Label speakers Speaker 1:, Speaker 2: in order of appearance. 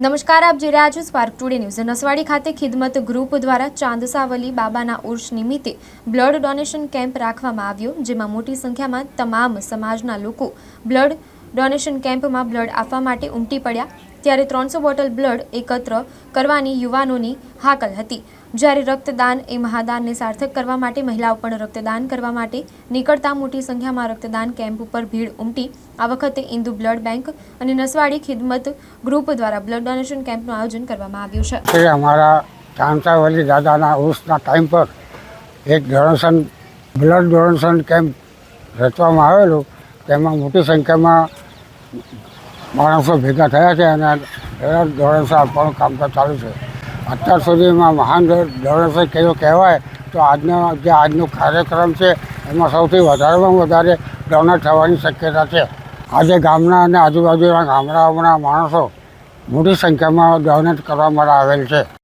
Speaker 1: નમસ્કાર, આપ જોઈ રહ્યા છો સ્પાર્ક ટુડે ન્યૂઝ નસવાડી ખાતે ખિદમત ગ્રુપ દ્વારા ચાંદસાવલી બાબાના ઉર્ષ નિમિત્તે બ્લડ ડોનેશન કેમ્પ રાખવામાં આવ્યો, જેમાં મોટી સંખ્યામાં તમામ સમાજના લોકો બ્લડ ડોનેશન કેમ્પમાં બ્લડ આપવા માટે ઉમટી પડ્યા. ત્યારે ત્રણસો બોટલ બ્લડ એકત્ર કરવાની યુવાનોની હાકલ હતી. જ્યારે રક્તદાન એ મહાદાનને સાર્થક કરવા માટે, મહિલાઓ પણ રક્તદાન કરવા માટે નીકળતા મોટી સંખ્યામાં રક્તદાન કેમ્પ ઉપર ભીડ ઉમટી. આ વખતે ઇન્દુ બ્લડ બેંક અને નસવાડી ખિદમત ગ્રુપ દ્વારા બ્લડ ડોનેશન કેમ્પનું આયોજન કરવામાં આવ્યું છે.
Speaker 2: અમારા કાંતાવલી દાદાના ઉર્સના ટાઈમ પર એક ડોનેશન, બ્લડ ડોનેશન કેમ્પ રચવામાં આવેલું. તેમાં મોટી સંખ્યામાં માણસો ભેગા થયા છે અને એવા ધોરણસર આપવાનું કામકાજ ચાલુ છે. અત્યાર સુધીમાં મહાન ધોરણસર કયો કહેવાય તો આજનો, જે આજનો કાર્યક્રમ છે, એમાં સૌથી વધારેમાં વધારે ડોનર થવાની શક્યતા છે. આજે ગામના અને આજુબાજુના ગામડાઓના માણસો મોટી સંખ્યામાં ડોનેટ કરવા માટે આવેલ છે.